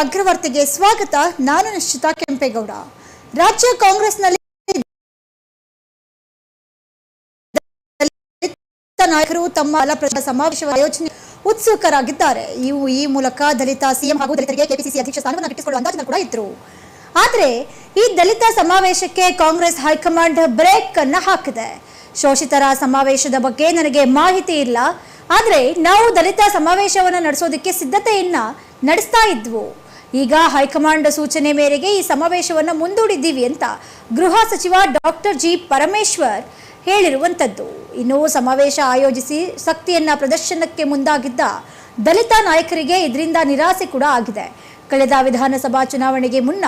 ಅಗ್ರವರ್ತಿಗೆ ಸ್ವಾಗತ. ನಾನು ನಿಶ್ಚಿತ ಕೆಂಪೇಗೌಡ. ರಾಜ್ಯ ಕಾಂಗ್ರೆಸ್ನಲ್ಲಿ ನಾಯಕರು ತಮ್ಮ ಸಮಾವೇಶ ಆಯೋಜನೆ ಉತ್ಸುಕರಾಗಿದ್ದಾರೆ. ಇವು ಈ ಮೂಲಕ ದಲಿತ ಸಿಎಂ ಹಾಗೂ ದಲಿತರಿಗೆ ಕೆಪಿಸಿಸಿ ಅಧ್ಯಕ್ಷ ಸ್ಥಾನವನ್ನು ಕಟ್ಟಿಸಿಕೊಳ್ಳುವ ಅಂದಾಜಿನ ಕೂಡ ಇದ್ರು. ಆದರೆ ಈ ದಲಿತ ಸಮಾವೇಶಕ್ಕೆ ಕಾಂಗ್ರೆಸ್ ಹೈಕಮಾಂಡ್ ಬ್ರೇಕ್ ಅನ್ನ ಹಾಕಿದೆ. ಶೋಷಿತರ ಸಮಾವೇಶದ ಬಗ್ಗೆ ನನಗೆ ಮಾಹಿತಿ ಇಲ್ಲ. ಆದರೆ ನಾವು ದಲಿತ ಸಮಾವೇಶವನ್ನು ನಡೆಸೋದಕ್ಕೆ ಸಿದ್ಧತೆಯನ್ನ ನಡೆಸ್ತಾ ಇದ್ವು. ಈಗ ಹೈಕಮಾಂಡ್ ಸೂಚನೆ ಮೇರೆಗೆ ಈ ಸಮಾವೇಶವನ್ನು ಮುಂದೂಡಿದ್ದೀವಿ ಅಂತ ಗೃಹ ಸಚಿವ ಡಾಕ್ಟರ್ ಜಿ ಪರಮೇಶ್ವರ್ ಹೇಳಿರುವಂಥದ್ದು. ಇನ್ನು ಸಮಾವೇಶ ಆಯೋಜಿಸಿ ಶಕ್ತಿಯನ್ನ ಪ್ರದರ್ಶನಕ್ಕೆ ಮುಂದಾಗಿದ್ದ ದಲಿತ ನಾಯಕರಿಗೆ ಇದರಿಂದ ನಿರಾಸೆ ಕೂಡ ಆಗಿದೆ. ಕಳೆದ ವಿಧಾನಸಭಾ ಚುನಾವಣೆಗೆ ಮುನ್ನ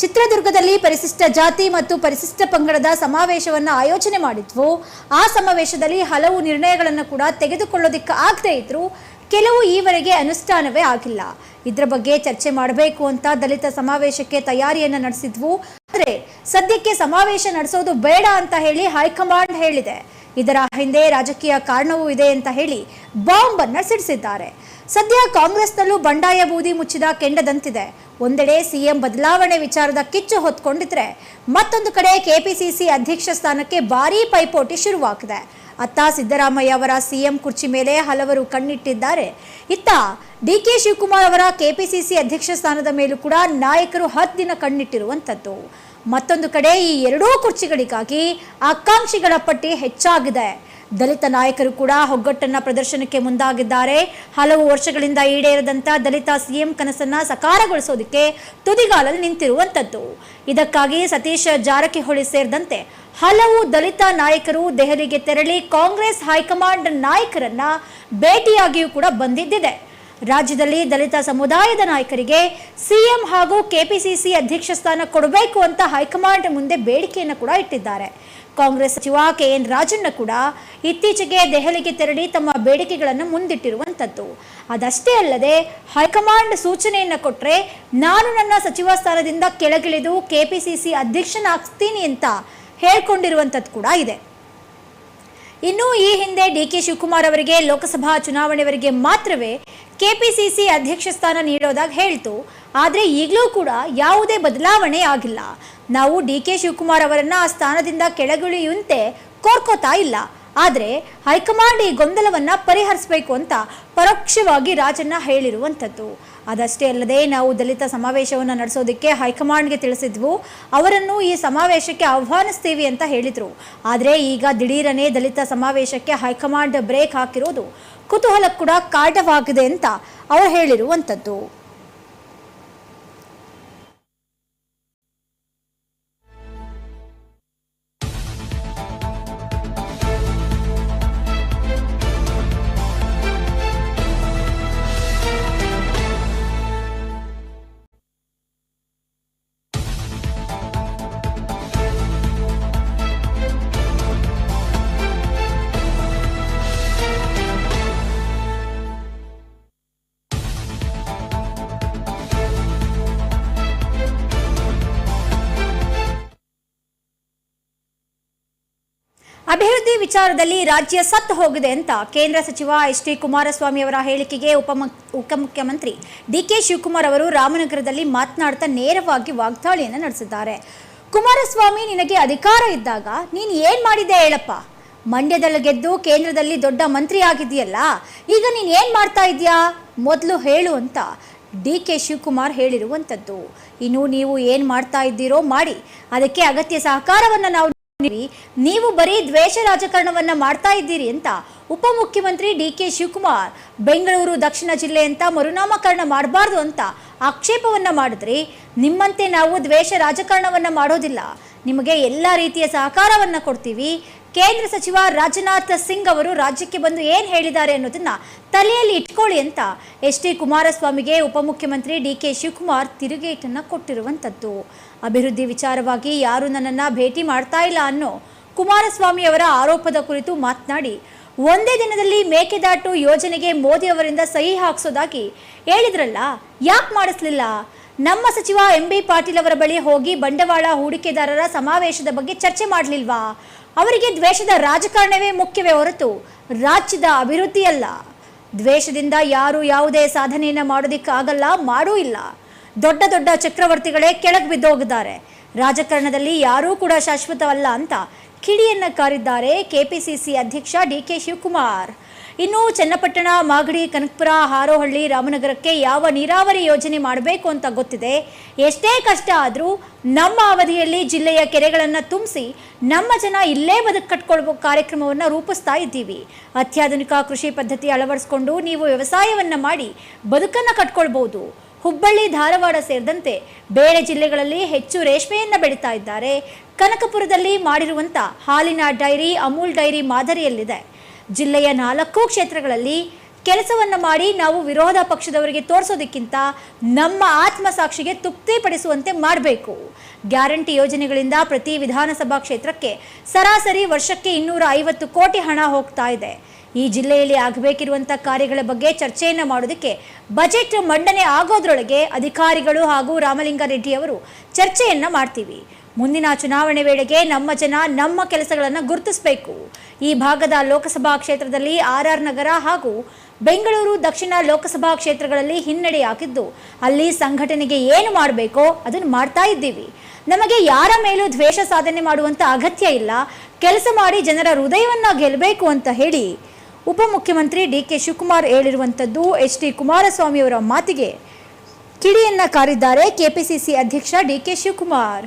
ಚಿತ್ರದುರ್ಗದಲ್ಲಿ ಪರಿಶಿಷ್ಟ ಜಾತಿ ಮತ್ತು ಪರಿಶಿಷ್ಟ ಪಂಗಡದ ಸಮಾವೇಶವನ್ನು ಆಯೋಜನೆ ಮಾಡಿದ್ವು. ಆ ಸಮಾವೇಶದಲ್ಲಿ ಹಲವು ನಿರ್ಣಯಗಳನ್ನು ಕೂಡ ತೆಗೆದುಕೊಳ್ಳೋದಿಕ್ಕೆ ಆಗದೇ ಇದ್ರು ಕೆಲವು ಈವರೆಗೆ ಅನುಷ್ಠಾನವೇ ಆಗಿಲ್ಲ. ಇದರ ಬಗ್ಗೆ ಚರ್ಚೆ ಮಾಡಬೇಕು ಅಂತ ದಲಿತ ಸಮಾವೇಶಕ್ಕೆ ತಯಾರಿಯನ್ನ ನಡೆಸಿದ್ವು. ಆದರೆ ಸದ್ಯಕ್ಕೆ ಸಮಾವೇಶ ನಡೆಸೋದು ಬೇಡ ಅಂತ ಹೇಳಿ ಹೈಕಮಾಂಡ್ ಹೇಳಿದೆ. ಇದರ ಹಿಂದೆ ರಾಜಕೀಯ ಕಾರಣವೂ ಇದೆ ಅಂತ ಹೇಳಿ ಬಾಂಬ್ ಅನ್ನ ಸಿಡಿಸಿದ್ದಾರೆ. ಸದ್ಯ ಕಾಂಗ್ರೆಸ್ನಲ್ಲೂ ಬಂಡಾಯ ಬೂದಿ ಮುಚ್ಚಿದ ಕೆಂಡದಂತಿದೆ. ಒಂದೆಡೆ ಸಿಎಂ ಬದಲಾವಣೆ ವಿಚಾರದ ಕಿಚ್ಚು ಹೊತ್ಕೊಂಡಿದ್ರೆ ಮತ್ತೊಂದು ಕಡೆ ಕೆಪಿಸಿಸಿ ಅಧ್ಯಕ್ಷ ಸ್ಥಾನಕ್ಕೆ ಭಾರೀ ಪೈಪೋಟಿ ಶುರುವಾಗಿದೆ. ಅತ್ತ ಸಿದ್ದರಾಮಯ್ಯ ಅವರ ಸಿಎಂ ಕುರ್ಚಿ ಮೇಲೆ ಹಲವರು ಕಣ್ಣಿಟ್ಟಿದ್ದಾರೆ. ಇತ್ತ ಡಿ ಕೆ ಶಿವಕುಮಾರ್ ಅವರ ಕೆಪಿಸಿಸಿ ಅಧ್ಯಕ್ಷ ಸ್ಥಾನದ ಮೇಲೂ ಕೂಡ ನಾಯಕರು ಹತ್ತು ದಿನ ಕಣ್ಣಿಟ್ಟಿರುವಂಥದ್ದು. ಮತ್ತೊಂದು ಕಡೆ ಈ ಎರಡೂ ಕುರ್ಚಿಗಳಿಗಾಗಿ ಆಕಾಂಕ್ಷಿಗಳ ಪಟ್ಟಿ ಹೆಚ್ಚಾಗಿದೆ. ದಲಿತ ನಾಯಕರು ಕೂಡ ಒಗ್ಗಟ್ಟನ್ನ ಪ್ರದರ್ಶನಕ್ಕೆ ಮುಂದಾಗಿದ್ದಾರೆ. ಹಲವು ವರ್ಷಗಳಿಂದ ಈಡೇರದಂತ ದಲಿತ ಸಿಎಂ ಕನಸನ್ನ ಸಕಾರಗೊಳಿಸೋದಕ್ಕೆ ತುದಿಗಾಲಲ್ಲಿ ನಿಂತಿರುವಂಥದ್ದು ಇದಕ್ಕಾಗಿ ಸತೀಶ್ ಜಾರಕಿಹೊಳಿ ಸೇರಿದಂತೆ ಹಲವು ದಲಿತ ನಾಯಕರು ದೆಹಲಿಗೆ ತೆರಳಿ ಕಾಂಗ್ರೆಸ್ ಹೈಕಮಾಂಡ್ ನಾಯಕರನ್ನ ಭೇಟಿಯಾಗಿಯೂ ಕೂಡ ಬಂದಿದ್ದಿದೆ. ರಾಜ್ಯದಲ್ಲಿ ದಲಿತ ಸಮುದಾಯದ ನಾಯಕರಿಗೆ ಸಿಎಂ ಹಾಗೂ ಕೆಪಿಸಿಸಿ ಅಧ್ಯಕ್ಷ ಸ್ಥಾನ ಕೊಡಬೇಕು ಅಂತ ಹೈಕಮಾಂಡ್ ಮುಂದೆ ಬೇಡಿಕೆಯನ್ನು ಕೂಡ ಇಟ್ಟಿದ್ದಾರೆ. ಕಾಂಗ್ರೆಸ್ ಸಚಿವ ಕೆ ಎನ್ ರಾಜಣ್ಣ ಕೂಡ ಇತ್ತೀಚೆಗೆ ದೆಹಲಿಗೆ ತೆರಳಿ ತಮ್ಮ ಬೇಡಿಕೆಗಳನ್ನು ಮುಂದಿಟ್ಟಿರುವಂಥದ್ದು ಅದಷ್ಟೇ ಅಲ್ಲದೆ ಹೈಕಮಾಂಡ್ ಸೂಚನೆಯನ್ನು ಕೊಟ್ಟರೆ ನಾನು ನನ್ನ ಸಚಿವ ಸ್ಥಾನದಿಂದ ಕೆಳಗಿಳಿದು ಕೆಪಿಸಿಸಿ ಅಧ್ಯಕ್ಷನಾಗ್ತೀನಿ ಅಂತ ಹೇಳ್ಕೊಂಡಿರುವಂಥದ್ದು ಕೂಡ ಇದೆ. ಇನ್ನು ಈ ಹಿಂದೆ ಡಿ ಕೆ ಶಿವಕುಮಾರ್ ಅವರಿಗೆ ಲೋಕಸಭಾ ಚುನಾವಣೆವರೆಗೆ ಮಾತ್ರವೇ ಕೆಪಿಸಿಸಿ ಅಧ್ಯಕ್ಷ ಸ್ಥಾನ ನೀಡೋದಾಗಿ ಹೇಳ್ತು. ಆದರೆ ಈಗಲೂ ಕೂಡ ಯಾವುದೇ ಬದಲಾವಣೆ ಆಗಿಲ್ಲ. ನಾವು ಡಿ ಕೆ ಶಿವಕುಮಾರ್ ಅವರನ್ನು ಆ ಸ್ಥಾನದಿಂದ ಕೆಳಗಿಳಿಯುವಂತೆ ಕೋರ್ಕೋತಾ ಇಲ್ಲ. ಆದರೆ ಹೈಕಮಾಂಡ್ ಈ ಗೊಂದಲವನ್ನು ಪರಿಹರಿಸಬೇಕು ಅಂತ ಪರೋಕ್ಷವಾಗಿ ರಾಜಣ್ಣ ಹೇಳಿರುವಂಥದ್ದು. ಅದಷ್ಟೇ ಅಲ್ಲದೆ ನಾವು ದಲಿತ ಸಮಾವೇಶವನ್ನು ನಡೆಸೋದಕ್ಕೆ ಹೈಕಮಾಂಡ್ಗೆ ತಿಳಿಸಿದ್ವು. ಅವರನ್ನು ಈ ಸಮಾವೇಶಕ್ಕೆ ಆಹ್ವಾನಿಸ್ತೀವಿ ಅಂತ ಹೇಳಿದರು. ಆದರೆ ಈಗ ದಿಢೀರನೇ ದಲಿತ ಸಮಾವೇಶಕ್ಕೆ ಹೈಕಮಾಂಡ್ ಬ್ರೇಕ್ ಹಾಕಿರೋದು ಕುತೂಹಲ ಕೂಡ ಕಾಟವಾಗಿದೆ ಅಂತ ಅವರು ಹೇಳಿರುವಂಥದ್ದು. ಅಭಿವೃದ್ಧಿ ವಿಚಾರದಲ್ಲಿ ರಾಜ್ಯ ಸತ್ತು ಹೋಗಿದೆ ಅಂತ ಕೇಂದ್ರ ಸಚಿವ ಎಚ್ ಡಿ ಕುಮಾರಸ್ವಾಮಿ ಅವರ ಹೇಳಿಕೆಗೆ ಉಪಮ ಉಪಮುಖ್ಯಮಂತ್ರಿ ಡಿ ಕೆ ಶಿವಕುಮಾರ್ ಅವರು ರಾಮನಗರದಲ್ಲಿ ಮಾತನಾಡ್ತಾ ನೇರವಾಗಿ ವಾಗ್ದಾಳಿಯನ್ನು ನಡೆಸಿದ್ದಾರೆ. ಕುಮಾರಸ್ವಾಮಿ, ನಿನಗೆ ಅಧಿಕಾರ ಇದ್ದಾಗ ನೀನು ಏನ್ ಮಾಡಿದ್ದೆ ಹೇಳಪ್ಪ? ಮಂಡ್ಯದಲ್ಲಿ ಗೆದ್ದು ಕೇಂದ್ರದಲ್ಲಿ ದೊಡ್ಡ ಮಂತ್ರಿ ಆಗಿದೆಯಲ್ಲ ಈಗ ನೀನು ಏನ್ ಮಾಡ್ತಾ ಇದೀಯಾ ಮೊದಲು ಹೇಳು ಅಂತ ಡಿ ಕೆ ಶಿವಕುಮಾರ್ ಹೇಳಿರುವಂಥದ್ದು ಇನ್ನು ನೀವು ಏನು ಮಾಡ್ತಾ ಇದ್ದೀರೋ ಮಾಡಿ, ಅದಕ್ಕೆ ಅಗತ್ಯ ಸಹಕಾರವನ್ನು ನಾವು ನೀವು ಬರೀ ದ್ವೇಷ ರಾಜಕಾರಣವನ್ನ ಮಾಡ್ತಾ ಇದ್ದೀರಿ ಅಂತ ಉಪಮುಖ್ಯಮಂತ್ರಿ ಡಿ ಕೆ ಶಿವಕುಮಾರ್ ಬೆಂಗಳೂರು, ದಕ್ಷಿಣ ಜಿಲ್ಲೆ ಅಂತ ಮರುನಾಮಕರಣ ಮಾಡಬಾರ್ದು ಅಂತ ಆಕ್ಷೇಪವನ್ನ ಮಾಡಿದ್ರಿ ನಿಮ್ಮಂತೆ ನಾವು ದ್ವೇಷ ರಾಜಕಾರಣವನ್ನ ಮಾಡೋದಿಲ್ಲ. ನಿಮಗೆ ಎಲ್ಲ ರೀತಿಯ ಸಹಕಾರವನ್ನ ಕೊಡ್ತೀವಿ. ಕೇಂದ್ರ ಸಚಿವ ರಾಜನಾಥ್ ಸಿಂಗ್ ಅವರು ರಾಜ್ಯಕ್ಕೆ ಬಂದು ಏನು ಹೇಳಿದ್ದಾರೆ ಅನ್ನೋದನ್ನ ತಲೆಯಲ್ಲಿ ಇಟ್ಕೊಳ್ಳಿ ಅಂತ ಎಚ್ ಡಿ ಕುಮಾರಸ್ವಾಮಿಗೆ ಉಪಮುಖ್ಯಮಂತ್ರಿ ಡಿ ಕೆ ಶಿವಕುಮಾರ್ ತಿರುಗೇಟನ್ನ ಕೊಟ್ಟಿರುವಂಥದ್ದು. ಅಭಿವೃದ್ಧಿ ವಿಚಾರವಾಗಿ ಯಾರು ನನ್ನನ್ನು ಭೇಟಿ ಮಾಡ್ತಾ ಇಲ್ಲ ಅನ್ನೋ ಕುಮಾರಸ್ವಾಮಿ ಅವರ ಆರೋಪದ ಕುರಿತು ಮಾತನಾಡಿ, ಒಂದೇ ದಿನದಲ್ಲಿ ಮೇಕೆದಾಟು ಯೋಜನೆಗೆ ಮೋದಿ ಅವರಿಂದ ಸಹಿ ಹಾಕ್ಸೋದಾಗಿ ಹೇಳಿದ್ರಲ್ಲ, ಯಾಕೆ ಮಾಡಿಸ್ಲಿಲ್ಲ? ನಮ್ಮ ಸಚಿವ ಎಂ ಬಿ ಪಾಟೀಲ್ ಅವರ ಬಳಿ ಹೋಗಿ ಬಂಡವಾಳ ಹೂಡಿಕೆದಾರರ ಸಮಾವೇಶದ ಬಗ್ಗೆ ಚರ್ಚೆ ಮಾಡಲಿಲ್ವಾ? ಅವರಿಗೆ ದ್ವೇಷದ ರಾಜಕಾರಣವೇ ಮುಖ್ಯವೇ ಹೊರತು ರಾಜ್ಯದ ಅಭಿವೃದ್ಧಿಯಲ್ಲ. ದ್ವೇಷದಿಂದ ಯಾರು ಯಾವುದೇ ಸಾಧನೆಯನ್ನು ಮಾಡೋದಿಕ್ಕಾಗಲ್ಲ, ಮಾಡೂ ಇಲ್ಲ. ದೊಡ್ಡ ದೊಡ್ಡ ಚಕ್ರವರ್ತಿಗಳೇ ಕೆಳಗೆ ಬಿದ್ದೋಗಿದ್ದಾರೆ. ರಾಜಕಾರಣದಲ್ಲಿ ಯಾರೂ ಕೂಡ ಶಾಶ್ವತವಲ್ಲ ಅಂತ ಕಿಡಿಯನ್ನು ಕಾರಿದ್ದಾರೆ ಕೆಪಿಸಿಸಿ ಅಧ್ಯಕ್ಷ ಡಿ ಕೆ ಶಿವಕುಮಾರ್. ಇನ್ನು ಚನ್ನಪಟ್ಟಣ, ಮಾಗಡಿ, ಕನಕಪುರ, ಹಾರೋಹಳ್ಳಿ, ರಾಮನಗರಕ್ಕೆ ಯಾವ ನೀರಾವರಿ ಯೋಜನೆ ಮಾಡಬೇಕು ಅಂತ ಗೊತ್ತಿದೆ. ಎಷ್ಟೇ ಕಷ್ಟ ಆದರೂ ನಮ್ಮ ಅವಧಿಯಲ್ಲಿ ಜಿಲ್ಲೆಯ ಕೆರೆಗಳನ್ನು ತುಂಬಿಸಿ ನಮ್ಮ ಜನ ಇಲ್ಲೇ ಬದುಕು ಕಟ್ಕೊಳ್ಬೋ ಕಾರ್ಯಕ್ರಮವನ್ನು ರೂಪಿಸ್ತಾ ಇದ್ದೀವಿ. ಅತ್ಯಾಧುನಿಕ ಕೃಷಿ ಪದ್ಧತಿ ಅಳವಡಿಸ್ಕೊಂಡು ನೀವು ವ್ಯವಸಾಯವನ್ನು ಮಾಡಿ ಬದುಕನ್ನು ಕಟ್ಕೊಳ್ಬೋದು. ಹುಬ್ಬಳ್ಳಿ, ಧಾರವಾಡ ಸೇರಿದಂತೆ ಬೇರೆ ಜಿಲ್ಲೆಗಳಲ್ಲಿ ಹೆಚ್ಚು ರೇಷ್ಮೆಯನ್ನು ಬೆಳೀತಾ ಇದ್ದಾರೆ. ಕನಕಪುರದಲ್ಲಿ ಮಾಡಿರುವಂಥ ಹಾಲಿನ ಡೈರಿ, ಅಮೂಲ್ ಡೈರಿ ಮಾದರಿಯಲ್ಲಿದೆ. ಜಿಲ್ಲೆಯ ನಾಲ್ಕು ಕ್ಷೇತ್ರಗಳಲ್ಲಿ ಕೆಲಸವನ್ನು ಮಾಡಿ ನಾವು ವಿರೋಧ ಪಕ್ಷದವರಿಗೆ ತೋರಿಸೋದಕ್ಕಿಂತ ನಮ್ಮ ಆತ್ಮಸಾಕ್ಷಿಗೆ ತೃಪ್ತಿಪಡಿಸುವಂತೆ ಮಾಡಬೇಕು. ಗ್ಯಾರಂಟಿ ಯೋಜನೆಗಳಿಂದ ಪ್ರತಿ ವಿಧಾನಸಭಾ ಕ್ಷೇತ್ರಕ್ಕೆ ಸರಾಸರಿ ವರ್ಷಕ್ಕೆ ಇನ್ನೂರ ಐವತ್ತು ಕೋಟಿ ಹಣ ಹೋಗ್ತಾ ಇದೆ. ಈ ಜಿಲ್ಲೆಯಲ್ಲಿ ಆಗಬೇಕಿರುವಂಥ ಕಾರ್ಯಗಳ ಬಗ್ಗೆ ಚರ್ಚೆಯನ್ನು ಮಾಡೋದಕ್ಕೆ ಬಜೆಟ್ ಮಂಡನೆ ಆಗೋದ್ರೊಳಗೆ ಅಧಿಕಾರಿಗಳು ಹಾಗೂ ರಾಮಲಿಂಗಾರೆಡ್ಡಿಯವರು ಚರ್ಚೆಯನ್ನ ಮಾಡ್ತೀವಿ. ಮುಂದಿನ ಚುನಾವಣೆ ವೇಳೆಗೆ ನಮ್ಮ ಜನ ನಮ್ಮ ಕೆಲಸಗಳನ್ನು ಗುರುತಿಸಬೇಕು. ಈ ಭಾಗದ ಲೋಕಸಭಾ ಕ್ಷೇತ್ರದಲ್ಲಿ ಆರ್ ಆರ್ ನಗರ ಹಾಗೂ ಬೆಂಗಳೂರು ದಕ್ಷಿಣ ಲೋಕಸಭಾ ಕ್ಷೇತ್ರಗಳಲ್ಲಿ ಹಿನ್ನಡೆಯಾಗಿದ್ದು, ಅಲ್ಲಿ ಸಂಘಟನೆಗೆ ಏನು ಮಾಡಬೇಕೋ ಅದನ್ನು ಮಾಡ್ತಾ ಇದ್ದೀವಿ. ನಮಗೆ ಯಾರ ಮೇಲೂ ದ್ವೇಷ ಸಾಧನೆ ಮಾಡುವಂಥ ಅಗತ್ಯ ಇಲ್ಲ. ಕೆಲಸ ಮಾಡಿ ಜನರ ಹೃದಯವನ್ನು ಗೆಲ್ಲಬೇಕು ಅಂತ ಹೇಳಿ ಉಪಮುಖ್ಯಮಂತ್ರಿ ಡಿ ಕೆ ಶಿವಕುಮಾರ್ ಹೇಳಿರುವಂಥದ್ದು ಎಚ್ ಡಿ ಕುಮಾರಸ್ವಾಮಿ ಅವರ ಮಾತಿಗೆ ಕಿಡಿಯನ್ನು ಕಾರಿದ್ದಾರೆ ಕೆಪಿಸಿಸಿ ಅಧ್ಯಕ್ಷ ಡಿ ಕೆ ಶಿವಕುಮಾರ್.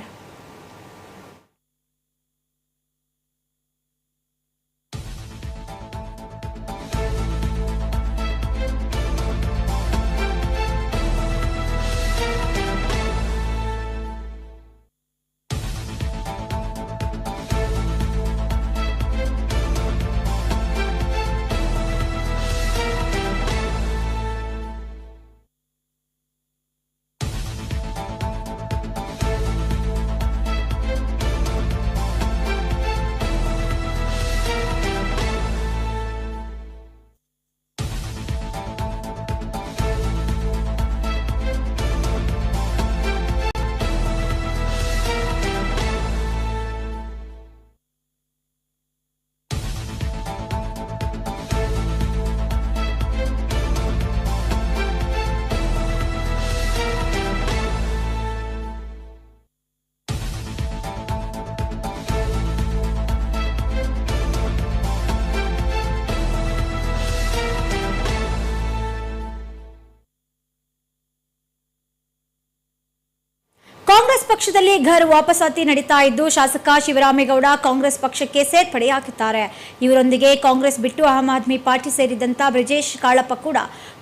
ಪಕ್ಷದಲ್ಲಿ ಘರ್ ವಾಪಸಾತಿ ನಡೀತಾ ಇದ್ದು ಶಾಸಕ ಶಿವರಾಮೇಗೌಡ ಕಾಂಗ್ರೆಸ್ ಪಕ್ಷಕ್ಕೆ ಸೇರ್ಪಡೆ ಹಾಕಿದ್ದಾರೆ. ಇವರೊಂದಿಗೆ ಕಾಂಗ್ರೆಸ್ ಬಿಟ್ಟು ಆಮ್ ಆದ್ಮಿ ಪಾರ್ಟಿ ಸೇರಿದಂತ ಬ್ರಿಜೇಶ್ ಕಾಳಪ್ಪ ಕೂಡ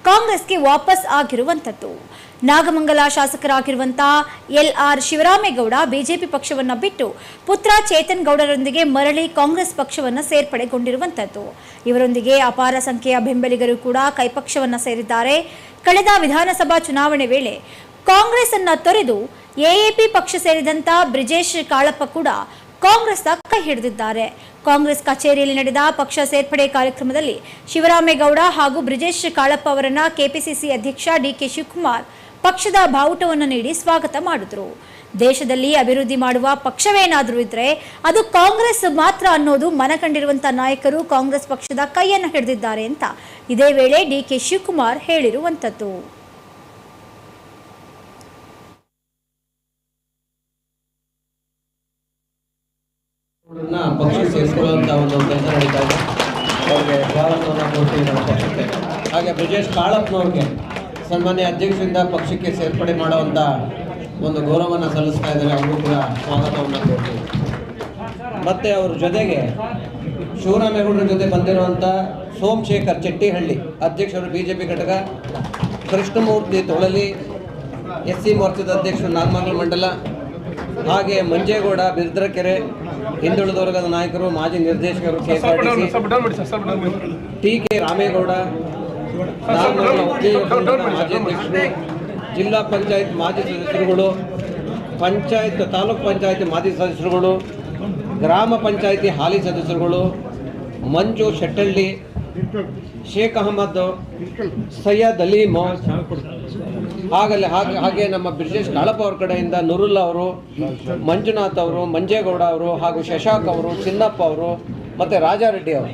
ಕಾಂಗ್ರೆಸ್ಗೆ ವಾಪಸ್ ಆಗಿರುವಂಥದ್ದು ನಾಗಮಂಗಲ ಶಾಸಕರಾಗಿರುವಂತ ಎಲ್ ಆರ್ ಶಿವರಾಮೇಗೌಡ ಬಿಜೆಪಿ ಪಕ್ಷವನ್ನ ಬಿಟ್ಟು ಪುತ್ರ ಚೇತನ್ ಗೌಡರೊಂದಿಗೆ ಮರಳಿ ಕಾಂಗ್ರೆಸ್ ಪಕ್ಷವನ್ನ ಸೇರ್ಪಡೆಗೊಂಡಿರುವಂಥದ್ದು ಇವರೊಂದಿಗೆ ಅಪಾರ ಸಂಖ್ಯೆಯ ಬೆಂಬಲಿಗರು ಕೂಡ ಕೈಪಕ್ಷವನ್ನ ಸೇರಿದ್ದಾರೆ. ಕಳೆದ ವಿಧಾನಸಭಾ ಚುನಾವಣೆ ವೇಳೆ ಕಾಂಗ್ರೆಸ್ ಅನ್ನ ತೊರೆದು ಎಎಪಿ ಪಕ್ಷ ಸೇರಿದಂತ ಬ್ರಿಜೇಶ್ ಕಾಳಪ್ಪ ಕೂಡ ಕಾಂಗ್ರೆಸ್ನ ಕೈ ಹಿಡಿದಿದ್ದಾರೆ. ಕಾಂಗ್ರೆಸ್ ಕಚೇರಿಯಲ್ಲಿ ನಡೆದ ಪಕ್ಷ ಸೇರ್ಪಡೆ ಕಾರ್ಯಕ್ರಮದಲ್ಲಿ ಶಿವರಾಮೇಗೌಡ ಹಾಗೂ ಬ್ರಿಜೇಶ್ ಕಾಳಪ್ಪ ಅವರನ್ನ ಕೆಪಿಸಿಸಿ ಅಧ್ಯಕ್ಷ ಡಿಕೆ ಶಿವಕುಮಾರ್ ಪಕ್ಷದ ಬಾವುಟವನ್ನು ನೀಡಿ ಸ್ವಾಗತ ಮಾಡಿದ್ರು. ದೇಶದಲ್ಲಿ ಅಭಿವೃದ್ಧಿ ಮಾಡುವ ಪಕ್ಷವೇನಾದರೂ ಇದ್ರೆ ಅದು ಕಾಂಗ್ರೆಸ್ ಮಾತ್ರ ಅನ್ನೋದು ಮನಕಂಡಿರುವಂಥ ನಾಯಕರು ಕಾಂಗ್ರೆಸ್ ಪಕ್ಷದ ಕೈಯನ್ನು ಹಿಡಿದಿದ್ದಾರೆ ಅಂತ ಇದೇ ವೇಳೆ ಡಿಕೆ ಶಿವಕುಮಾರ್ ಹೇಳಿರುವಂತದ್ದು. ಪಕ್ಷಕ್ಕೆ ಸೇರಿಸ್ಕೊಳ್ಳುವಂಥ ಒಂದು ಇದೆ. ಅವ್ರಿಗೆ ನಮ್ಮ ಹಾಗೆ ಬ್ರಿಜೇಶ್ ಕಾಳಪ್ಪನವ್ರಿಗೆ ಸನ್ಮಾನ್ಯ ಅಧ್ಯಕ್ಷರಿಂದ ಪಕ್ಷಕ್ಕೆ ಸೇರ್ಪಡೆ ಮಾಡುವಂಥ ಒಂದು ಗೌರವವನ್ನು ಸಲ್ಲಿಸ್ತಾ ಇದ್ದಾರೆ. ಅವರು ಕೂಡ ಸ್ವಾಗತವನ್ನು ಕೊಡ್ತೀವಿ ಮತ್ತು ಅವ್ರ ಜೊತೆಗೆ ಶಿವರಾಮೇಗೌಡರ ಜೊತೆ ಬಂದಿರುವಂಥ ಸೋಮಶೇಖರ್ ಚೆಟ್ಟಿಹಳ್ಳಿ ಅಧ್ಯಕ್ಷರು ಬಿ ಜೆ ಪಿ ಘಟಕ, ಕೃಷ್ಣಮೂರ್ತಿ ತೊಳಲಿ ಎಸ್ ಸಿ ಮೋರ್ಚಾದ ಅಧ್ಯಕ್ಷರು ನಾಗಮಂಗಲ ಮಂಡಲ, ಹಾಗೆ ಮಂಜೇಗೌಡ ಬಿರ್ದ್ರಕೆರೆ ಹಿಂದುಳಿದ ವರ್ಗದ ನಾಯಕರು ಮಾಜಿ ನಿರ್ದೇಶಕರು ಟಿ ಕೆ ರಾಮೇಗೌಡ ಜಿಲ್ಲಾ ಪಂಚಾಯತ್ ಮಾಜಿ ಸದಸ್ಯರುಗಳು ಪಂಚಾಯತ್ ತಾಲೂಕ್ ಪಂಚಾಯತ್ ಮಾಜಿ ಸದಸ್ಯರುಗಳು ಗ್ರಾಮ ಪಂಚಾಯತಿ ಹಾಲಿ ಸದಸ್ಯರುಗಳು ಮಂಜು ಶೆಟ್ಟಳ್ಳಿ ಶೇಖ್ ಅಹಮದ್ ಸೈಯದ್ ಅಲೀಮ್ ಹಾಗಲ್ಲಿ ಹಾಗೆ ಹಾಗೆ ನಮ್ಮ ಬ್ರಿಜೇಶ್ ಕಾಳಪ್ಪ ಅವ್ರ ಕಡೆಯಿಂದ ನುರುಲ್ ಅವರು, ಮಂಜುನಾಥ್ ಅವರು, ಮಂಜೇಗೌಡ ಅವರು ಹಾಗೂ ಶಶಾಂಕ್ ಅವರು, ಚಿನ್ನಪ್ಪ ಅವರು, ಮತ್ತು ರಾಜಾರೆಡ್ಡಿ ಅವರು.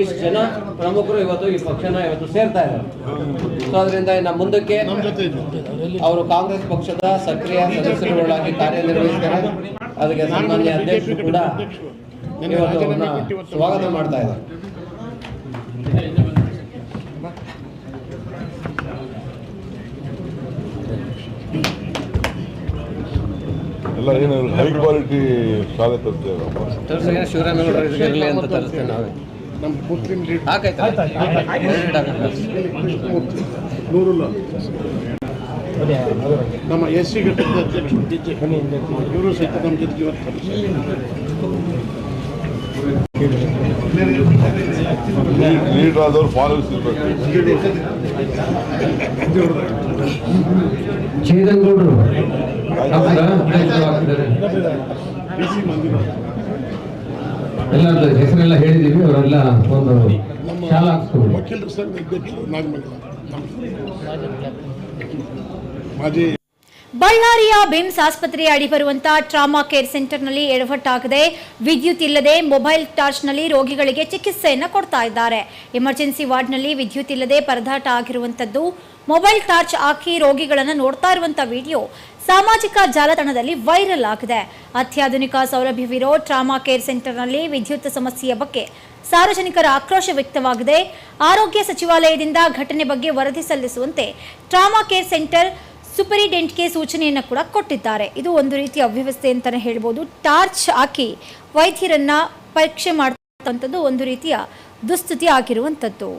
ಇಷ್ಟು ಜನ ಪ್ರಮುಖರು ಇವತ್ತು ಈ ಪಕ್ಷನ ಇವತ್ತು ಸೇರ್ತಾ ಇದ್ದಾರೆ. ಸೊ ಅದರಿಂದ ಇನ್ನು ಮುಂದಕ್ಕೆ ಅವರು ಕಾಂಗ್ರೆಸ್ ಪಕ್ಷದ ಸಕ್ರಿಯ ಸದಸ್ಯರುಗಳಾಗಿ ಕಾರ್ಯನಿರ್ವಹಿಸ್ತಾರೆ. ಅದಕ್ಕೆ ಸನ್ಮಾನ್ಯ ಅಧ್ಯಕ್ಷರು ಕೂಡ ಇವತ್ತು ಸ್ವಾಗತ ಮಾಡ್ತಾ ಇದ್ದಾರೆ. ಏನು ಹೈ ಕ್ವಾಲಿಟಿ ಹಾಕೈತೆ ನೂರುಲ್ಲ ನಮ್ಮ ಎಸ್ ಸಿ ಘಟಕದ ಅಧ್ಯಕ್ಷರು ಡಿಜೆ ಇವರು ಸಹಿತ ನಮ್ಮ ಜೊತೆಗೆ ಇವತ್ತು ಲೀಡರ್ ಆದವ್ರು ಫಾಲೋವರ್ಸ್ ಇರ್ಬೇಕು. ಚೇತನ್ ಹೆಸರೆಲ್ಲ ಹೇಳಿದೀವಿ ಅವರೆಲ್ಲ ಒಂದು ಶಾಲಾ ಬಳ್ಳಾರಿಯ ಬಿಮ್ಸ್ ಆಸ್ಪತ್ರೆಯ ಅಡಿ ಬರುವಂತಹ ಟ್ರಾಮಾ ಕೇರ್ ಸೆಂಟರ್ನಲ್ಲಿ ಎಡವಟ್ಟಾಗದೆ ವಿದ್ಯುತ್ ಇಲ್ಲದೆ ಮೊಬೈಲ್ ಟಾರ್ಚ್ನಲ್ಲಿ ರೋಗಿಗಳಿಗೆ ಚಿಕಿತ್ಸೆಯನ್ನು ಕೊಡ್ತಾ ಇದ್ದಾರೆ. ಎಮರ್ಜೆನ್ಸಿ ವಾರ್ಡ್ನಲ್ಲಿ ವಿದ್ಯುತ್ ಇಲ್ಲದೆ ಪರದಾಟ ಆಗಿರುವಂತದ್ದು ಮೊಬೈಲ್ ಟಾರ್ಚ್ ಹಾಕಿ ರೋಗಿಗಳನ್ನು ನೋಡ್ತಾ ಇರುವಂಥ ವಿಡಿಯೋ. ಸಾಮಾಜಿಕ ಜಾಲತಾಣದಲ್ಲಿ ವೈರಲ್ ಆಗಿದೆ. ಅತ್ಯಾಧುನಿಕ ಸೌಲಭ್ಯವಿರೋ ಟ್ರಾಮಾ ಕೇರ್ ಸೆಂಟರ್ನಲ್ಲಿ ವಿದ್ಯುತ್ ಸಮಸ್ಯೆಯ ಬಗ್ಗೆ ಸಾರ್ವಜನಿಕರ ಆಕ್ರೋಶ ವ್ಯಕ್ತವಾಗಿದೆ. ಆರೋಗ್ಯ ಸಚಿವಾಲಯದಿಂದ ಘಟನೆ ಬಗ್ಗೆ ವರದಿ ಸಲ್ಲಿಸುವಂತೆ ಟ್ರಾಮಾ ಕೇರ್ ಸೆಂಟರ್ ಸುಪರಿಡೆಂಟ್ಗೆ ಸೂಚನೆಯನ್ನು ಕೂಡ ಕೊಟ್ಟಿದ್ದಾರೆ. ಇದು ಒಂದು ರೀತಿಯ ಅವ್ಯವಸ್ಥೆ ಅಂತಲೇ ಹೇಳ್ಬೋದು. ಟಾರ್ಚ್ ಹಾಕಿ ವೈದ್ಯರನ್ನ ಪರೀಕ್ಷೆ ಮಾಡ್ತಕ್ಕಂಥದ್ದು ಒಂದು ರೀತಿಯ ದುಸ್ಥಿತಿ ಆಗಿರುವಂಥದ್ದು.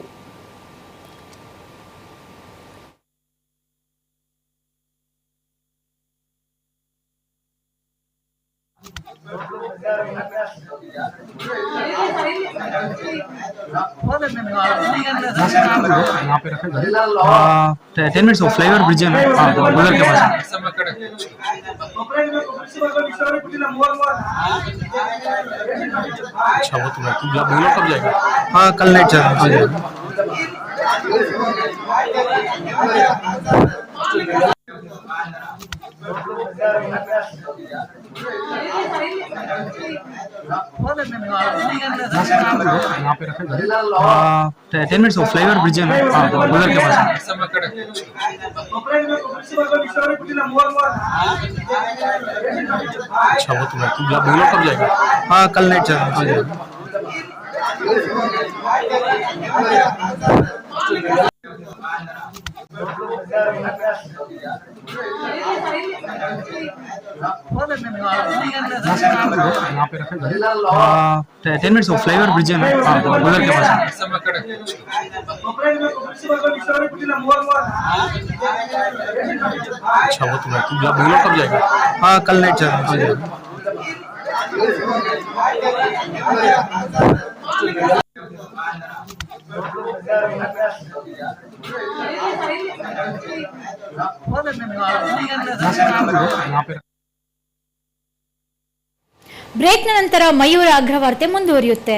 टेन मिनट्स वो फ्लाईओवर ब्रिज है के पास अच्छा वो तो तुम बोलो कब जाएगा? हाँ कल नाइट जाएगा। यहाँ पे टेन मिनट्स फ्लाईओवर ब्रिज उधर के पास अच्छा वो तो कब जाएगा? हाँ कल नाइट जाएगा। यहाँ पे रखेगा टेन मिनट्स फ्लाईओवर ब्रिज है ना? हाँ, उधर के पास। अच्छा वो तो बोलो कब जाएगा? हाँ कल नाइट जाएगा यहाँ पे ಬ್ರೇಕ್ನ ನಂತರ ಮಯೂರ ಅಗ್ರವಾರ್ತೆ ಮುಂದುವರಿಯುತ್ತೆ.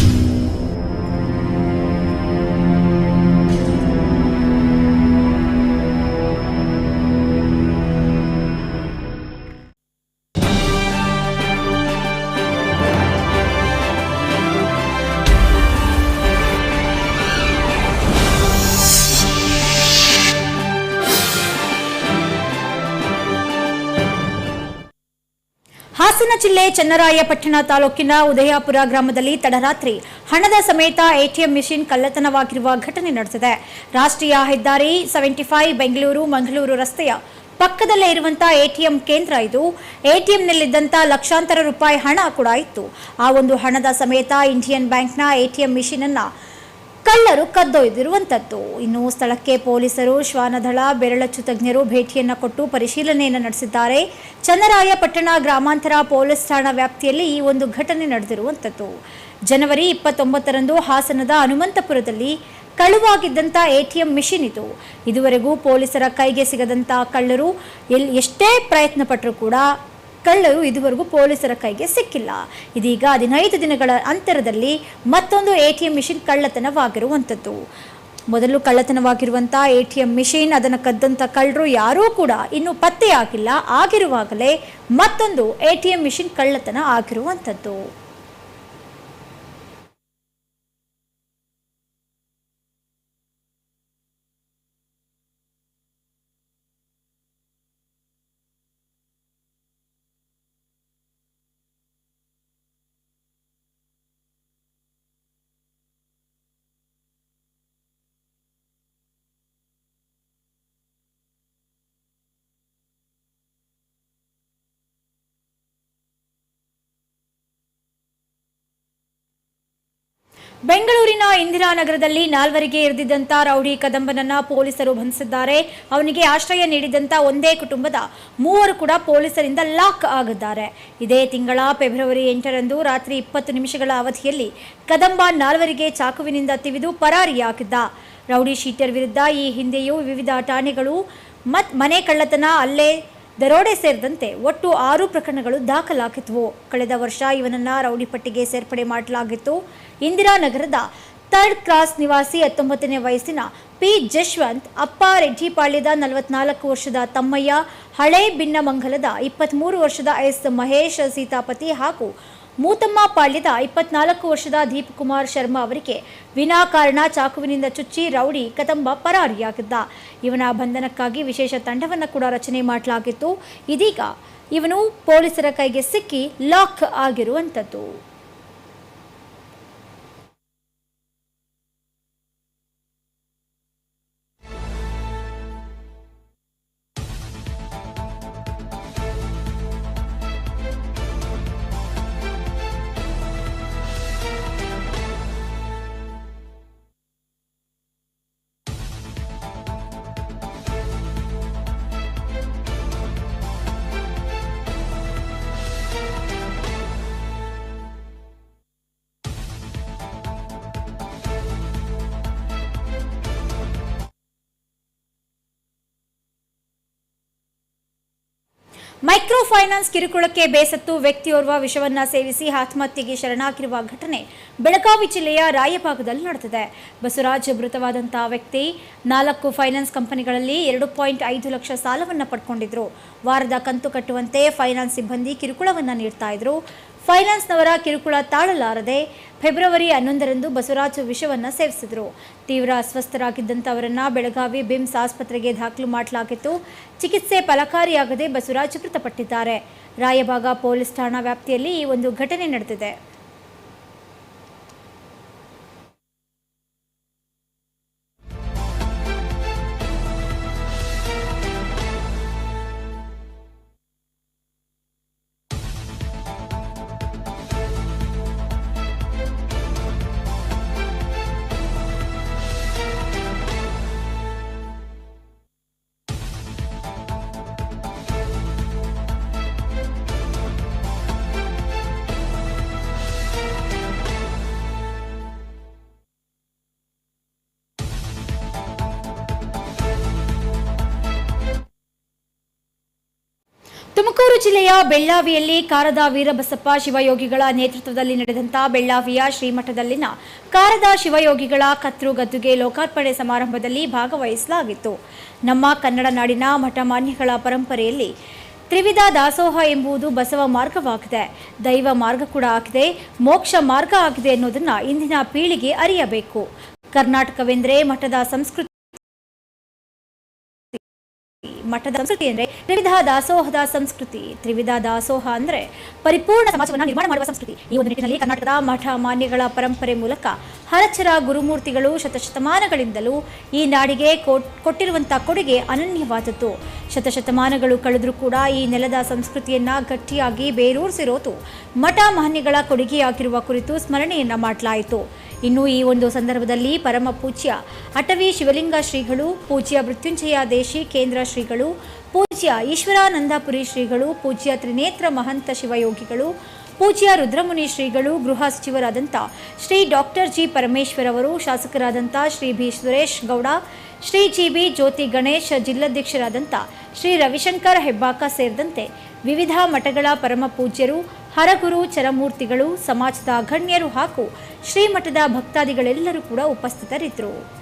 ಜಿಲ್ಲೆ ಚನ್ನರಾಯಪಟ್ಟಣ ತಾಲೂಕಿನ ಉದಯಾಪುರ ಗ್ರಾಮದಲ್ಲಿ ತಡರಾತ್ರಿ ಹಣದ ಸಮೇತ ಎಟಿಎಂ ಮಿಷಿನ್ ಕಳ್ಳತನವಾಗಿರುವ ಘಟನೆ ನಡೆದಿದೆ. ರಾಷ್ಟ್ರೀಯ ಹೆದ್ದಾರಿ ಸೆವೆಂಟಿ ಫೈವ್ ಬೆಂಗಳೂರು ಮಂಗಳೂರು ರಸ್ತೆಯ ಪಕ್ಕದಲ್ಲೇ ಇರುವಂತಹ ಎಟಿಎಂ ಕೇಂದ್ರ ಇದು. ಎಟಿಎಂನಲ್ಲಿದ್ದಂಥ ಲಕ್ಷಾಂತರ ರೂಪಾಯಿ ಹಣ ಕೂಡ ಇತ್ತು. ಆ ಒಂದು ಹಣದ ಸಮೇತ ಇಂಡಿಯನ್ ಬ್ಯಾಂಕ್ನ ಎಟಿಎಂ ಮಿಷಿನ್ ಅನ್ನ ಕಳ್ಳರು ಕದ್ದೊಯ್ದಿರುವಂಥದ್ದು ಇನ್ನು ಸ್ಥಳಕ್ಕೆ ಪೊಲೀಸರು, ಶ್ವಾನದಳ, ಬೆರಳಚ್ಚು ತಜ್ಞರು ಭೇಟಿಯನ್ನು ಕೊಟ್ಟು ಪರಿಶೀಲನೆಯನ್ನು ನಡೆಸಿದ್ದಾರೆ. ಚನ್ನರಾಯಪಟ್ಟಣ ಗ್ರಾಮಾಂತರ ಪೊಲೀಸ್ ಠಾಣಾ ವ್ಯಾಪ್ತಿಯಲ್ಲಿ ಈ ಒಂದು ಘಟನೆ ನಡೆದಿರುವಂಥದ್ದು ಜನವರಿ ಇಪ್ಪತ್ತೊಂಬತ್ತರಂದು ಹಾಸನದ ಹನುಮಂತಪುರದಲ್ಲಿ ಕಳುವಾಗಿದ್ದಂಥ ಎಟಿಎಂ ಮಿಷಿನ್ ಇದು. ಇದುವರೆಗೂ ಪೊಲೀಸರ ಕೈಗೆ ಸಿಗದಂಥ ಕಳ್ಳರು ಎಲ್ಲಿ ಎಷ್ಟೇ ಪ್ರಯತ್ನ ಪಟ್ಟರೂ ಕೂಡ ಕಳ್ಳರು ಇದುವರೆಗೂ ಪೊಲೀಸರ ಕೈಗೆ ಸಿಕ್ಕಿಲ್ಲ. ಇದೀಗ ಹದಿನೈದು ದಿನಗಳ ಅಂತರದಲ್ಲಿ ಮತ್ತೊಂದು ಎ ಟಿ ಎಂ ಮಿಷಿನ್ ಕಳ್ಳತನವಾಗಿರುವಂಥದ್ದು. ಮೊದಲು ಕಳ್ಳತನವಾಗಿರುವಂಥ ಎ ಟಿ ಎಂ ಮಿಷಿನ್, ಅದನ್ನು ಕದ್ದಂಥ ಕಳ್ಳರು ಯಾರೂ ಕೂಡ ಇನ್ನೂ ಪತ್ತೆಯಾಗಿಲ್ಲ. ಆಗಿರುವಾಗಲೇ ಮತ್ತೊಂದು ಎ ಟಿ ಎಂ ಮಿಷಿನ್ ಕಳ್ಳತನ ಆಗಿರುವಂಥದ್ದು. ಬೆಂಗಳೂರಿನ ಇಂದಿರಾನಗರದಲ್ಲಿ ನಾಲ್ವರಿಗೆ ಇರಿದಿದ್ದಂಥ ರೌಡಿ ಕದಂಬನನ್ನ ಪೊಲೀಸರು ಬಂಧಿಸಿದ್ದಾರೆ. ಅವನಿಗೆ ಆಶ್ರಯ ನೀಡಿದಂಥ ಒಂದೇ ಕುಟುಂಬದ ಮೂವರು ಕೂಡ ಪೊಲೀಸರಿಂದ ಲಾಕ್ ಆಗಿದ್ದಾರೆ. ಇದೇ ತಿಂಗಳ ಫೆಬ್ರವರಿ ಎಂಟರಂದು ರಾತ್ರಿ ಇಪ್ಪತ್ತು ನಿಮಿಷಗಳ ಅವಧಿಯಲ್ಲಿ ಕದಂಬ ನಾಲ್ವರಿಗೆ ಚಾಕುವಿನಿಂದ ತಿವಿದು ಪರಾರಿಯಾಗಿದ್ದ ರೌಡಿ ಶೀಟರ್ ವಿರುದ್ಧ ಈ ಹಿಂದೆಯೂ ವಿವಿಧ ಠಾಣೆಗಳು ಮತ್ ಮನೆ ಕಳ್ಳತನ ಅಲ್ಲೇ ದರೋಡೆ ಸೇರಿದಂತೆ ಒಟ್ಟು ಆರು ಪ್ರಕರಣಗಳು ದಾಖಲಾಗಿದ್ವು. ಕಳೆದ ವರ್ಷ ಇವನನ್ನ ರೌಡಿ ಪಟ್ಟಿಗೆ ಸೇರ್ಪಡೆ ಮಾಡಲಾಗಿತ್ತು. ಇಂದಿರಾನಗರದ ಥರ್ಡ್ ಕ್ರಾಸ್ ನಿವಾಸಿ ಹತ್ತೊಂಬತ್ತನೇ ವಯಸ್ಸಿನ ಪಿ. ಜಶ್ವಂತ್, ಅಪ್ಪ ರೆಡ್ಡಿಪಾಳ್ಯದ ನಲವತ್ನಾಲ್ಕು ವರ್ಷದ ತಮ್ಮಯ್ಯ, ಹಳೆ ಭಿನ್ನಮಂಗಲದ ಇಪ್ಪತ್ತ್ಮೂರು ವರ್ಷದ ಎಸ್. ಮಹೇಶ್ ಸೀತಾಪತಿ ಹಾಗೂ ಮೂತಮ್ಮ ಪಾಳ್ಯದ ಇಪ್ಪತ್ನಾಲ್ಕು ವರ್ಷದ ದೀಪ್ ಕುಮಾರ್ ಶರ್ಮಾ ಅವರಿಗೆ ವಿನಾಕಾರಣ ಚಾಕುವಿನಿಂದ ಚುಚ್ಚಿ ರೌಡಿ ಕದಂಬ ಪರಾರಿಯಾಗಿದ್ದ. ಇವನ ಬಂಧನಕ್ಕಾಗಿ ವಿಶೇಷ ತಂಡವನ್ನು ಕೂಡ ರಚನೆ ಮಾಡಲಾಗಿತ್ತು. ಇದೀಗ ಇವನು ಪೊಲೀಸರ ಕೈಗೆ ಸಿಕ್ಕಿ ಲಾಕ್ ಆಗಿರುವಂಥದ್ದು ಮೈಕ್ರೋ ಫೈನಾನ್ಸ್ ಕಿರುಕುಳಕ್ಕೆ ಬೇಸತ್ತು ವ್ಯಕ್ತಿಯೋರ್ವ ವಿಷವನ್ನ ಸೇವಿಸಿ ಆತ್ಮಹತ್ಯೆಗೆ ಶರಣಾಗಿರುವ ಘಟನೆ ಬೆಳಗಾವಿ ಜಿಲ್ಲೆಯ ರಾಯಭಾಗದಲ್ಲಿ ನಡೆದಿದೆ. ಬಸವರಾಜ್ ಮೃತವಾದಂತಹ ವ್ಯಕ್ತಿ ನಾಲ್ಕು ಫೈನಾನ್ಸ್ ಕಂಪನಿಗಳಲ್ಲಿ ಎರಡು ಪಾಯಿಂಟ್ ಐದು ಲಕ್ಷ ಸಾಲವನ್ನು ಪಡ್ಕೊಂಡಿದ್ರು. ವಾರದ ಕಂತು ಕಟ್ಟುವಂತೆ ಫೈನಾನ್ಸ್ ಸಿಬ್ಬಂದಿ ಕಿರುಕುಳವನ್ನು ನೀಡ್ತಾ ಇದ್ರು. ಫೈನಾನ್ಸ್ನವರ ಕಿರುಕುಳ ತಾಳಲಾರದೆ ಫೆಬ್ರವರಿ ಹನ್ನೊಂದರಂದು ಬಸವರಾಜು ವಿಷವನ್ನು ಸೇವಿಸಿದರು. ತೀವ್ರ ಅಸ್ವಸ್ಥರಾಗಿದ್ದಂಥ ಅವರನ್ನು ಬೆಳಗಾವಿ ಬಿಮ್ಸ್ ಆಸ್ಪತ್ರೆಗೆ ದಾಖಲು ಮಾಡಲಾಗಿತ್ತು. ಚಿಕಿತ್ಸೆ ಫಲಕಾರಿಯಾಗದೆ ಬಸವರಾಜು ಮೃತಪಟ್ಟಿದ್ದಾರೆ. ರಾಯಭಾಗ ಪೊಲೀಸ್ ಠಾಣಾ ವ್ಯಾಪ್ತಿಯಲ್ಲಿ ಈ ಒಂದು ಘಟನೆ ನಡೆದಿದೆ. ತುಮಕೂರು ಜಿಲ್ಲೆಯ ಬೆಳ್ಳಾವಿಯಲ್ಲಿ ಕಾರದ ವೀರಬಸಪ್ಪ ಶಿವಯೋಗಿಗಳ ನೇತೃತ್ವದಲ್ಲಿ ನಡೆದಂತ ಬೆಳ್ಳಾವಿಯ ಶ್ರೀಮಠದಲ್ಲಿನ ಕಾರದ ಶಿವಯೋಗಿಗಳ ಕತ್ರು ಗದ್ದುಗೆ ಲೋಕಾರ್ಪಣೆ ಸಮಾರಂಭದಲ್ಲಿ ಭಾಗವಹಿಸಲಾಗಿತ್ತು. ನಮ್ಮ ಕನ್ನಡ ನಾಡಿನ ಮಠಮಾನ್ಯಗಳ ಪರಂಪರೆಯಲ್ಲಿ ತ್ರಿವಿಧ ದಾಸೋಹ ಎಂಬುದು ಬಸವ ಮಾರ್ಗವಾಗಿದೆ. ದೈವ ಮಾರ್ಗ ಕೂಡ ಆಗಿದೆ, ಮೋಕ್ಷ ಮಾರ್ಗ ಆಗಿದೆ ಅನ್ನೋದನ್ನ ಇಂದಿನ ಪೀಳಿಗೆ ಅರಿಯಬೇಕು. ಕರ್ನಾಟಕವೆಂದರೆ ಮಠದ ಸಂಸ್ಕೃತಿ ಮಠದ ಸಂಸ್ಕೃತಿ ಅಂದ್ರೆ ತ್ರಿವಿಧ ದಾಸೋಹದ ಸಂಸ್ಕೃತಿ. ತ್ರಿವಿಧ ದಾಸೋಹ ಅಂದ್ರೆ ಪರಿಪೂರ್ಣ ಸಮಾಜವನ್ನು ನಿರ್ಮಾಣ ಮಾಡುವ ಸಂಸ್ಕೃತಿ. ಈ ಒಂದು ನಿಟ್ಟಿನಲ್ಲಿ ಕರ್ನಾಟಕದ ಮಠ ಮಾನ್ಯಗಳ ಪರಂಪರೆ ಮೂಲಕ ಹರಚರ ಗುರುಮೂರ್ತಿಗಳು ಶತಶತಮಾನಗಳಿಂದಲೂ ಈ ನಾಡಿಗೆ ಕೊಟ್- ಕೊಟ್ಟಿರುವಂತಹ ಕೊಡುಗೆ ಅನನ್ಯವಾದದ್ದು. ಶತಶತಮಾನಗಳು ಕಳೆದರೂ ಕೂಡ ಈ ನೆಲದ ಸಂಸ್ಕೃತಿಯನ್ನ ಗಟ್ಟಿಯಾಗಿ ಬೇರೂರಿಸಿರೋದು ಮಠ ಮಾನ್ಯಗಳ ಕೊಡುಗೆಯಾಗಿರುವ ಕುರಿತು ಸ್ಮರಣೆಯನ್ನ ಮಾಡಲಾಯಿತು. ಇನ್ನು ಈ ಒಂದು ಸಂದರ್ಭದಲ್ಲಿ ಪರಮ ಪೂಜ್ಯ ಅಟವಿ ಶಿವಲಿಂಗ ಶ್ರೀಗಳು, ಪೂಜ್ಯ ಮೃತ್ಯುಂಜಯ ದೇಶಿ ಕೇಂದ್ರ ಶ್ರೀಗಳು, ಪೂಜ್ಯ ಈಶ್ವರಾನಂದಪುರಿ ಶ್ರೀಗಳು, ಪೂಜ್ಯ ತ್ರಿನೇತ್ರ ಮಹಂತ ಶಿವಯೋಗಿಗಳು, ಪೂಜ್ಯ ರುದ್ರಮುನಿ ಶ್ರೀಗಳು, ಗೃಹ ಸಚಿವರಾದಂಥ ಶ್ರೀ ಡಾಕ್ಟರ್ ಜಿ ಪರಮೇಶ್ವರ್ ಅವರು, ಶಾಸಕರಾದಂಥ Shri B Suresh Gowda, Shri G B Jyothi Ganesh, ಜಿಲ್ಲಾಧ್ಯಕ್ಷರಾದಂಥ Shri Ravishankar Hebbaka ಸೇರಿದಂತೆ ವಿವಿಧ ಮಠಗಳ ಪರಮಪೂಜ್ಯರು ಹರಗುರು ಚರಮೂರ್ತಿಗಳು ಸಮಾಜದ ಗಣ್ಯರು ಹಾಗೂ ಶ್ರೀಮಠದ ಭಕ್ತಾದಿಗಳೆಲ್ಲರೂ ಕೂಡ ಉಪಸ್ಥಿತರಿದ್ದರು.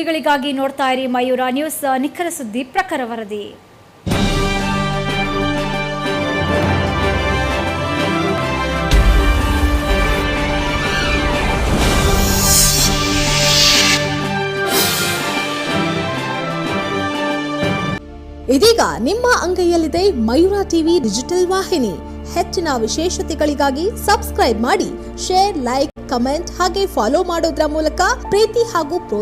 ಸುದ್ದಿಗಳಿಗಾಗಿ ನೋಡ್ತಾ ಇರಿ ಮಯೂರ ನ್ಯೂಸ್, ನಿಖರ ಸುದ್ದಿ ಪ್ರಖರ ವರದಿ. ಇದೀಗ ನಿಮ್ಮ ಅಂಗೈಯಲ್ಲಿದೆ ಮಯೂರ ಟಿವಿ ಡಿಜಿಟಲ್ ವಾಹಿನಿ. ಹೆಚ್ಚಿನ ವಿಶೇಷತೆಗಳಿಗಾಗಿ ಸಬ್ಸ್ಕ್ರೈಬ್ ಮಾಡಿ, ಶೇರ್, ಲೈಕ್, ಕಮೆಂಟ್ ಹಾಗೆ ಫಾಲೋ ಮಾಡೋದ್ರ ಮೂಲಕ ಪ್ರೀತಿ ಹಾಗೂ ಪ್ರೋತ್ಸಾಹ